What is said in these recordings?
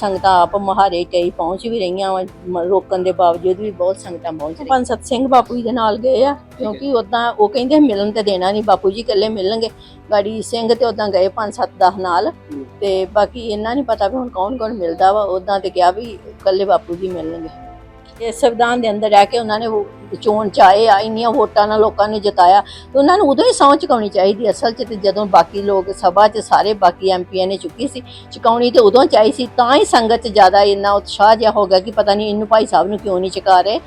ਸੰਗਤਾਂ ਆਪ ਮਹਾਰੇ ਕਈ ਪਹੁੰਚ ਵੀ ਰਹੀਆਂ ਵਾਂ, ਰੋਕਣ ਦੇ ਬਾਵਜੂਦ ਵੀ ਬਹੁਤ ਸੰਗਤਾਂ ਪਹੁੰਚ ਰਹੀਆਂ। ਪੰਜ ਸੱਤ ਸਿੰਘ ਬਾਪੂ ਜੀ ਦੇ ਨਾਲ ਗਏ ਆ ਕਿਉਂਕਿ ਉਦਾਂ ਉਹ ਕਹਿੰਦੇ ਮਿਲਣ ਤੇ ਦੇਣਾ ਨਹੀਂ ਬਾਪੂ ਜੀ ਇਕੱਲੇ ਮਿਲਣਗੇ। ਗਾੜੀ ਸਿੰਘ ਤੇ ਉਦਾਂ ਗਏ ਪੰਜ ਸੱਤ 10 ਨਾਲ। ਤੇ ਬਾਕੀ ਇਹਨਾਂ ਨਹੀਂ ਪਤਾ ਵੀ ਹੁਣ ਕੌਣ ਕੌਣ ਮਿਲਦਾ ਵਾ ਉਦਾਂ ਤੇ ਕਿਹਾ ਵੀ ਇਕੱਲੇ ਬਾਪੂ ਜੀ ਮਿਲਣਗੇ। ਇਹ ਸੰਵਿਧਾਨ ਦੇ ਅੰਦਰ ਰਹਿ ਕੇ ਉਹਨਾਂ ਨੇ ਉਹ ਚੋਣ ਚਾਏ ਆ ਇੰਨੀਆਂ ਵੋਟਾਂ ਨਾਲ ਲੋਕਾਂ ਨੇ ਜਿਤਾਇਆ। ਤੇ ਉਹਨਾਂ ਨੂੰ ਉਦੋਂ ਹੀ ਸਹੁੰ ਚੁਕਾਉਣੀ ਚਾਹੀਦੀ ਅਸਲ 'ਚ ਤੇ ਜਦੋਂ ਬਾਕੀ ਲੋਕ ਸਭਾ 'ਚ ਸਾਰੇ ਬਾਕੀ ਐਮਪੀਆਂ ਨੇ ਚੁੱਕੀ ਸੀ ਚੁਕਾਉਣੀ ਤੇ ਉਦੋਂ ਚਾਹੀ ਸੀ ਤਾਂ ਹੀ ਸੰਗਤ 'ਚ ਜ਼ਿਆਦਾ ਇੰਨਾ ਉਤਸ਼ਾਹ ਜਿਹਾ ਹੋ ਗਿਆ ਕਿ ਪਤਾ ਨਹੀਂ ਇਹਨੂੰ ਭਾਈ ਸਾਹਿਬ ਨੂੰ ਕਿਉਂ ਨਹੀਂ ਚੁਕਾ ਰਹੇ।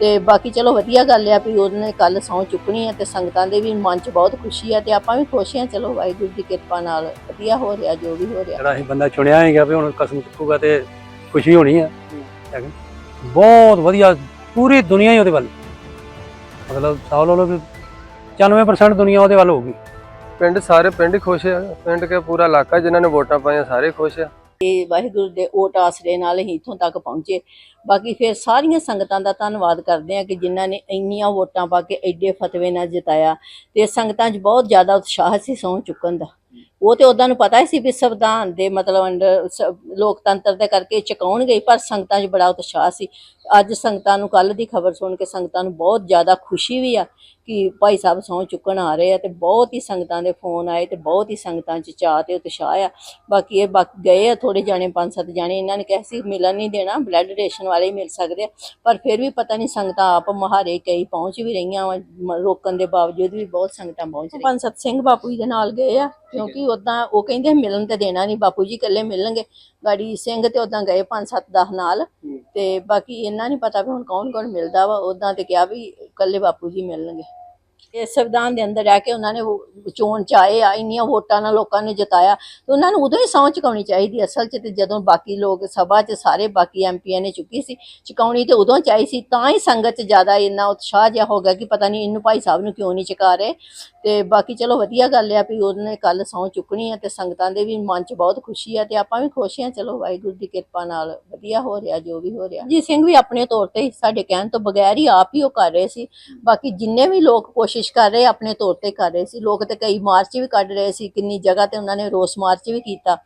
ਤੇ ਬਾਕੀ ਚਲੋ ਵਧੀਆ ਗੱਲ ਆ ਵੀ ਉਹਨੇ ਕੱਲ ਸਹੁੰ ਚੁੱਕਣੀ ਹੈ ਤੇ ਸੰਗਤਾਂ ਦੇ ਵੀ ਮਨ 'ਚ ਬਹੁਤ ਖੁਸ਼ੀ ਹੈ ਤੇ ਆਪਾਂ ਵੀ ਖੁਸ਼ ਹਾਂ। ਚਲੋ ਵਾਹਿਗੁਰੂ ਦੀ ਕਿਰਪਾ ਨਾਲ ਵਧੀਆ ਹੋ ਰਿਹਾ ਜੋ ਵੀ ਹੋ ਰਿਹਾ। ਜਿਹੜਾ ਅਸੀਂ ਬੰਦਾ ਚੁਣਿਆ ਹੈਗਾ ਵੀ ਹੁਣ ਕਸਮ ਚੁੱਕੂਗਾ ਤੇ ਖੁਸ਼ੀ ਹੋਣੀ ਆ। ਹੈਗਾ। ਬਹੁਤ ਵਧੀਆ ਪੂਰੀ ਦੁਨੀਆ ਹੀ ਉਹਦੇ ਵੱਲ। ਮਤਲਬ ਸਾਹ ਲਓ ਵੀ 95% ਦੁਨੀਆ ਉਹਦੇ ਵੱਲ ਹੋਊਗੀ। ਪਿੰਡ ਸਾਰੇ ਪਿੰਡ ਖੁਸ਼ ਆ। ਪਿੰਡ ਕੇ ਪੂਰਾ ਇਲਾਕਾ ਜਿਨ੍ਹਾਂ ਨੇ ਵੋਟਾਂ ਪਾਈਆਂ ਸਾਰੇ ਖੁਸ਼ ਆ। ਤੇ ਵਾਹਿਗੁਰੂ ਦੇ ਓਟ ਆਸਰੇ ਨਾਲ ਹੀ ਇੱਥੋਂ ਤੱਕ ਪਹੁੰਚੇ। ਬਾਕੀ ਫਿਰ ਸਾਰੀਆਂ ਸੰਗਤਾਂ ਦਾ ਧੰਨਵਾਦ ਕਰਦੇ ਆ ਕਿ ਜਿਨ੍ਹਾਂ ਨੇ ਇੰਨੀਆਂ ਵੋਟਾਂ ਪਾ ਕੇ ਐਡੇ ਫਤਵੇ ਨਾਲ ਜਿਤਾਇਆ। ਤੇ ਸੰਗਤਾਂ 'ਚ ਬਹੁਤ ਜ਼ਿਆਦਾ ਉਤਸ਼ਾਹ ਸੀ ਸਹੁੰ ਚੁੱਕਣ ਦਾ। ਉਹ ਤੇ ਉਹਨਾਂ ਨੂੰ ਪਤਾ ਹੀ ਸੀ ਵੀ ਸੰਵਿਧਾਨ ਦੇ ਮਤਲਬ ਅੰਡਰ ਸ- ਲੋਕਤੰਤਰ ਦੇ ਕਰਕੇ ਚੁਕਾਉਣਗੇ ਪਰ ਸੰਗਤਾਂ 'ਚ ਬੜਾ ਉਤਸ਼ਾਹ ਸੀ। ਅੱਜ ਸੰਗਤਾਂ ਨੂੰ ਕੱਲ ਦੀ ਖਬਰ ਸੁਣ ਕੇ ਸੰਗਤਾਂ ਨੂੰ ਬਹੁਤ ਜ਼ਿਆਦਾ ਖੁਸ਼ੀ ਵੀ ਆ ਕਿ ਭਾਈ ਸਾਹਿਬ ਸਹੁੰ ਚੁੱਕਣ ਆ ਰਹੇ ਆ ਤੇ ਬਹੁਤ ਹੀ ਸੰਗਤਾਂ ਦੇ ਫੋਨ ਆਏ ਤੇ ਬਹੁਤ ਹੀ ਸੰਗਤਾਂ 'ਚ ਚਾਅ ਤੇ ਉਤਸ਼ਾਹ ਆ। ਬਾਕੀ ਇਹ ਬਾਕੀ ਗਏ ਆ ਥੋੜੇ ਜਾਣੇ ਪੰਜ ਸੱਤ ਜਾਣੇ ਇਹਨਾਂ ਨੇ ਕਿਹਾ ਸੀ ਮਿਲਣ ਨਹੀਂ ਦੇਣਾ ਬਲੱਡ ਡੋਨੇਸ਼ਨ ਵਾਲੇ ਹੀ ਮਿਲ ਸਕਦੇ ਆ। ਪਰ ਫਿਰ ਵੀ ਪਤਾ ਨਹੀਂ ਸੰਗਤਾਂ ਆਪ ਮਹਾਰੇ ਕਈ ਪਹੁੰਚ ਵੀ ਰਹੀਆਂ ਵਾਂ, ਮ- ਰੋਕਣ ਦੇ ਬਾਵਜੂਦ ਵੀ ਬਹੁਤ ਸੰਗਤਾਂ ਪਹੁੰਚ ਰਹੀਆਂ। ਪੰਜ ਸੱਤ ਸਿੰਘ ਬਾਪੂ ਜੀ ਦੇ ਨਾਲ ਗਏ ਆ। ਕਿਉਂਕਿ ਉਦਾਂ ਉਹ ਕਹਿੰਦੇ ਮਿਲਣ ਤੇ ਦੇਣਾ ਨਹੀਂ ਬਾਪੂ ਜੀ ਇਕੱਲੇ ਮਿਲਣਗੇ। ਗਾੜੀ ਸਿੰਘ ਤੇ ਉਦਾਂ ਗਏ ਪੰਜ ਸੱਤ 10 ਨਾਲ। ਤੇ ਬਾਕੀ ਇਹਨਾਂ ਨਹੀਂ ਪਤਾ ਵੀ ਹੁਣ ਕੌਣ ਕੌਣ ਮਿਲਦਾ ਵਾ ਉਦਾਂ ਤੇ ਕਿਹਾ ਵੀ ਇਕੱਲੇ ਬਾਪੂ ਜੀ ਮਿਲਣਗੇ। ਇਹ ਸੰਵਿਧਾਨ ਦੇ ਅੰਦਰ ਰਹਿ ਕੇ ਉਹਨਾਂ ਨੇ ਚੋਣ ਚਾਏ ਆ ਇੰਨੀਆਂ ਵੋਟਾਂ ਨਾਲ ਲੋਕਾਂ ਨੇ ਜਿਤਾਇਆ। ਤੇ ਉਹਨਾਂ ਨੂੰ ਉਦੋਂ ਹੀ ਸਹੁੰ ਚੁਕਾਉਣੀ ਚਾਹੀਦੀ ਅਸਲ 'ਚ ਤੇ ਜਦੋਂ ਬਾਕੀ ਲੋਕ ਸਭਾ 'ਚ ਸਾਰੇ ਬਾਕੀ ਐਮਪੀਆਂ ਨੇ ਚੁੱਕੀ ਸੀ ਚੁਕਾਉਣੀ ਤੇ ਉਦੋਂ ਚਾਹੀ ਸੀ ਤਾਂ ਹੀ ਸੰਗਤ 'ਚ ਜ਼ਿਆਦਾ ਇੰਨਾ ਉਤਸ਼ਾਹ ਜਿਹਾ ਹੋ ਗਿਆ ਕਿ ਪਤਾ ਨਹੀਂ ਇਹਨੂੰ ਭਾਈ ਸਾਹਿਬ ਨੂੰ ਕਿਉਂ ਨਹੀਂ ਚੁਕਾ ਰਹੇ। ਤੇ ਬਾਕੀ ਚਲੋ ਵਧੀਆ ਗੱਲ ਆ ਵੀ ਉਹਨੇ ਕੱਲ ਸਹੁੰ ਚੁੱਕਣੀ ਹੈ ਤੇ ਸੰਗਤਾਂ ਦੇ ਵੀ ਮਨ 'ਚ ਬਹੁਤ ਖੁਸ਼ੀ ਆ ਤੇ ਆਪਾਂ ਵੀ ਖੁਸ਼ ਹਾਂ ਚਲੋ ਵਾਹਿਗੁਰੂ ਦੀ ਕਿਰਪਾ ਨਾਲ ਵਧੀਆ ਹੋ ਰਿਹਾ, ਜੋ ਵੀ ਹੋ ਰਿਹਾ। ਜੀ ਸਿੰਘ ਵੀ ਆਪਣੇ ਤੌਰ ਤੇ ਹੀ ਸਾਡੇ ਕਹਿਣ ਤੋਂ ਬਗੈਰ ਹੀ ਆਪ ਹੀ ਉਹ ਕਰ ਰਹੇ ਸੀ। ਬਾਕੀ ਜਿੰਨੇ ਵੀ ਲੋਕ ਕੋਸ਼ਿਸ਼ ਕਰ ਰਹੇ ਆਪਣੇ ਤੌਰ ਤੇ ਕਰ ਰਹੇ ਸੀ, ਲੋਕ ਤੇ ਕਈ ਮਾਰਚ ਵੀ ਕੱਢ ਰਹੇ ਸੀ, ਕਿੰਨੀ ਜਗ੍ਹਾ ਤੇ ਉਹਨਾਂ ਨੇ ਰੋਸ ਮਾਰਚ ਵੀ ਕੀਤਾ।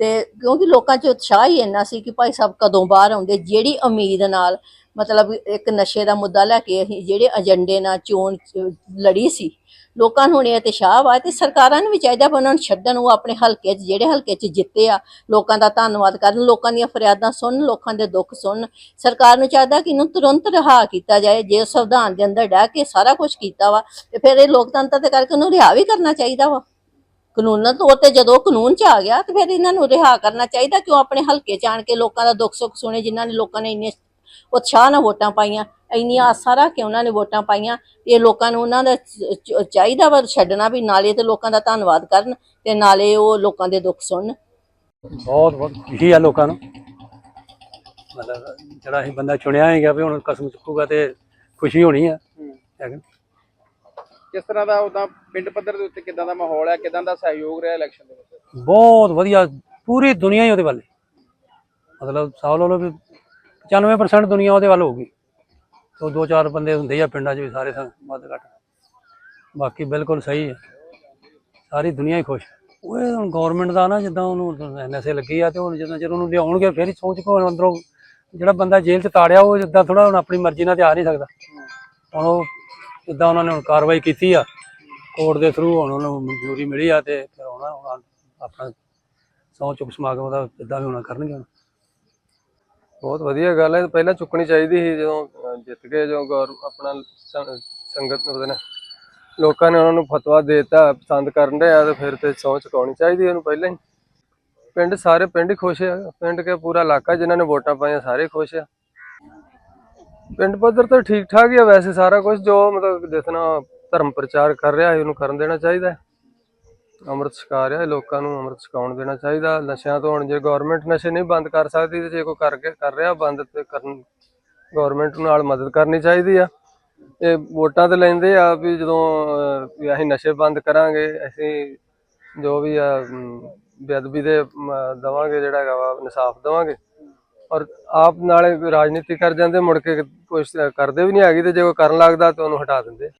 ਤੇ ਕਿਉਂਕਿ ਲੋਕਾਂ 'ਚ ਉਤਸ਼ਾਹ ਹੀ ਇੰਨਾ ਸੀ ਕਿ ਭਾਈ ਸਾਹਿਬ ਕਦੋਂ ਬਾਹਰ ਆਉਂਦੇ, ਜਿਹੜੀ ਉਮੀਦ ਨਾਲ ਮਤਲਬ ਇੱਕ ਨਸ਼ੇ ਦਾ ਮੁੱਦਾ ਲੈ ਕੇ ਅਸੀਂ ਜਿਹੜੇ ਏਜੰਡੇ ਨਾਲ ਚੋਣ ਲੜੀ ਸੀ, ਲੋਕਾਂ ਨੂੰ ਹੁਣ ਇਹ ਉਤਸ਼ਾਹ ਵਾ ਤੇ ਸਰਕਾਰਾਂ ਨੂੰ ਵੀ ਚਾਹੀਦਾ ਵੀ ਉਹਨਾਂ ਨੂੰ ਛੱਡਣ, ਉਹ ਆਪਣੇ ਹਲਕੇ 'ਚ, ਜਿਹੜੇ ਹਲਕੇ 'ਚ ਜਿੱਤੇ ਆ, ਲੋਕਾਂ ਦਾ ਧੰਨਵਾਦ ਕਰਨ, ਲੋਕਾਂ ਦੀਆਂ ਫਰਿਆਦਾਂ ਸੁਣਨ, ਲੋਕਾਂ ਦੇ ਦੁੱਖ ਸੁਣਨ। ਸਰਕਾਰ ਨੂੰ ਚਾਹੀਦਾ ਕਿ ਇਹਨੂੰ ਤੁਰੰਤ ਰਿਹਾ ਕੀਤਾ ਜਾਏ, ਜੇ ਸੰਵਿਧਾਨ ਦੇ ਅੰਦਰ ਡਹਿ ਕੇ ਸਾਰਾ ਕੁਝ ਕੀਤਾ ਵਾ, ਤੇ ਫਿਰ ਇਹ ਲੋਕਤੰਤਰ ਦੇ ਕਰਕੇ ਉਹਨੂੰ ਰਿਹਾ ਵੀ ਕਰਨਾ ਚਾਹੀਦਾ ਵਾ। ਕਾਨੂੰਨਾਂ ਤੌਰ ਤੇ ਜਦੋਂ ਕਾਨੂੰਨ ਚ ਆ ਗਿਆ, ਤੇ ਫਿਰ ਇਹਨਾਂ ਨੂੰ ਰਿਹਾ ਕਰਨਾ ਚਾਹੀਦਾ, ਕਿਉਂ ਆਪਣੇ ਹਲਕੇ ਚ ਆਣ ਕੇ ਲੋਕਾਂ ਦਾ ਦੁੱਖ ਸੁੱਖ ਸੁਣੇ, ਜਿਨ੍ਹਾਂ ਨੇ ਲੋਕਾਂ ਨੇ ਇੰਨੇ ਉਤਸ਼ਾਹ ਨਾਲ ਵੋਟਾਂ ਪਾਈਆਂ ਇੰਨੀਆਂ ਆਸਾਂ ਰੱਖ ਕੇ ਉਹਨਾਂ ਨੇ ਵੋਟਾਂ ਪਾਈਆਂ ਇਹ ਲੋਕਾਂ ਨੂੰ ਉਹਨਾਂ ਦਾ ਚਾਹੀਦਾ ਵਾ ਛੱਡਣਾ ਵੀ ਨਾਲੇ ਤੇ ਲੋਕਾਂ ਦਾ ਧੰਨਵਾਦ ਕਰਨ ਤੇ ਨਾਲੇ ਉਹ ਲੋਕਾਂ ਦੇ ਦੁੱਖ ਸੁਣਨ। ਬਹੁਤ ਬਹੁਤ ਖੁਸ਼ੀ ਆ ਲੋਕਾਂ ਨੂੰ? ਮਤਲਬ ਜਿਹੜਾ ਅਸੀਂ ਬੰਦਾ ਚੁਣਿਆ ਹੈਗਾ ਵੀ ਹੁਣ ਕਸਮ ਚੁੱਕੂਗਾ ਤੇ ਖੁਸ਼ੀ ਹੋਣੀ ਆ। ਹੈਗਾ। ਕਿਸ ਤਰ੍ਹਾਂ ਦਾ ਉਹਦਾ ਪਿੰਡ ਪੱਧਰ ਦੇ ਉੱਤੇ ਕਿਦਾਂ ਦਾ ਮਾਹੌਲ ਹੈ ਕਿਦਾਂ ਦਾ ਸਹਿਯੋਗ ਰਿਹਾ ਇਲੈਕਸ਼ਨ ਦੇ ਵਿੱਚ? ਬਹੁਤ ਵਧੀਆ ਪੂਰੀ ਦੁਨੀਆ ਹੀ ਉਹਦੇ ਵੱਲ। ਮਤਲਬ ਸਾਹ ਲਓ ਵੀ 95% ਦੁਨੀਆ ਉਹਦੇ ਵੱਲ ਹੋਊਗੀ ਤੋਂ ਦੋ ਚਾਰ ਬੰਦੇ ਹੁੰਦੇ ਆ ਪਿੰਡਾਂ 'ਚ ਵੀ ਸਾਰੇ ਸੰ ਵੱਧ ਘੱਟ। ਬਾਕੀ ਬਿਲਕੁਲ ਸਹੀ ਹੈ ਸਾਰੀ ਦੁਨੀਆ ਹੀ ਖੁਸ਼। ਉਹ ਹੁਣ ਗਵਰਨਮੈਂਟ ਦਾ ਨਾ ਜਿੱਦਾਂ ਉਹਨੂੰ ਐਨਐਸਏ ਲੱਗੀ ਆ ਤੇ ਹੁਣ ਜਦੋਂ ਜਦੋਂ ਉਹਨੂੰ ਲਿਆਉਣਗੇ, ਫਿਰ ਹੀ ਸੋਚ ਕੋ ਅੰਦਰੋਂ ਜਿਹੜਾ ਬੰਦਾ ਜੇਲ੍ਹ 'ਚ ਤਾੜਿਆ, ਉਹ ਜਿੱਦਾਂ ਥੋੜਾ ਹੁਣ ਆਪਣੀ ਮਰਜ਼ੀ ਨਾਲ ਤੇ ਆ ਨਹੀਂ ਸਕਦਾ। ਹੁਣ ਉਹ ਜਿੱਦਾਂ ਉਹਨਾਂ ਨੇ ਹੁਣ ਕਾਰਵਾਈ ਕੀਤੀ ਆ ਕੋਰਟ ਦੇ ਥਰੂ ਹੁਣ ਉਹਨੂੰ ਮਨਜ਼ੂਰੀ ਮਿਲੀ ਆ ਤੇ ਫਿਰ ਹੁਣ ਆਪਣਾ ਸਹੁੰ ਚੁੱਕ ਸਮਾਗਮ ਦਾ ਜਿੱਦਾਂ ਵੀ ਹੋਣਾ ਕਰਨਗੇ ਬਹੁਤ ਵਧੀਆ ਗੱਲ ਹੈ। ਪਹਿਲਾਂ ਚੁੱਕਣੀ ਚਾਹੀਦੀ ਸੀ ਜਦੋਂ ਜਿੱਤ ਕੇ ਜਦੋਂ ਗੌਰ ਆਪਣਾ ਸੰਗਤ ਉਹਦੇ ਨੇ, ਲੋਕਾਂ ਨੇ ਉਹਨਾਂ ਨੂੰ ਫਤਵਾ ਦੇਤਾ, ਪਸੰਦ ਕਰਨ ਦੇ ਆ ਤੇ ਫਿਰ ਤੇ ਸਹੁੰ ਚੁਕਾਉਣੀ ਚਾਹੀਦੀ ਉਹਨੂੰ ਪਹਿਲਾਂ ਹੀ। ਪਿੰਡ ਸਾਰੇ ਪਿੰਡ ਹੀ ਖੁਸ਼ ਆ। ਪਿੰਡ ਕੇ ਪੂਰਾ ਇਲਾਕਾ ਜਿਨ੍ਹਾਂ ਨੇ ਵੋਟਾਂ ਪਾਈਆਂ ਸਾਰੇ ਖੁਸ਼ ਆ। ਪਿੰਡ ਪੱਧਰ ਤੇ ਠੀਕ ਠਾਕ ਹੀ ਆ ਵੈਸੇ ਸਾਰਾ ਕੁਝ ਜੋ ਮਤਲਬ ਦੱਸਣਾ ਧਰਮ ਪ੍ਰਚਾਰ ਕਰ ਰਿਹਾ ਹੈ ਉਹਨੂੰ ਕਰਨ ਦੇਣਾ ਚਾਹੀਦਾ। ਹੈ ਅੰਮ੍ਰਿਤ ਛਕਾ ਰਿਹਾ ਲੋਕਾਂ ਨੂੰ ਅੰਮ੍ਰਿਤ ਛਕਾਉਣ ਦੇਣਾ ਚਾਹੀਦਾ। ਨਸ਼ਿਆਂ ਤੋਂ ਹੁਣ ਜੇ ਗਵਰਨਮੈਂਟ ਨਸ਼ੇ ਨਹੀਂ ਬੰਦ ਕਰ ਸਕਦੀ ਤੇ ਜੇ ਕੋਈ ਕਰਕੇ ਕਰ ਰਿਹਾ ਬੰਦ ਤੇ ਕਰਨ ਗਵਰਨਮੈਂਟ ਨਾਲ ਮਦਦ ਕਰਨੀ ਚਾਹੀਦੀ ਆ। ਇਹ ਵੋਟਾਂ ਤੇ ਲੈਂਦੇ ਆ ਵੀ ਜਦੋਂ ਵੀ ਅਸੀਂ ਨਸ਼ੇ ਬੰਦ ਕਰਾਂਗੇ ਅਸੀਂ ਜੋ ਵੀ ਆ ਬੇਅਦਬੀ ਦੇ ਅਮ, ਦੇਵਾਂਗੇ ਜਿਹੜਾ ਹੈਗਾ ਵਾ ਇਨਸਾਫ ਦੇਵਾਂਗੇ। ਔਰ ਆਪ ਨਾਲੇ ਰਾਜਨੀਤੀ ਕਰ ਜਾਂਦੇ ਮੁੜ ਕੇ ਕੁਛ ਕਰਦੇ ਵੀ ਨਹੀਂ ਹੈਗੀ ਤੇ ਜੇ ਕੋਈ ਕਰਨ ਲੱਗਦਾ ਤਾਂ ਉਹਨੂੰ ਹਟਾ ਦਿੰਦੇ।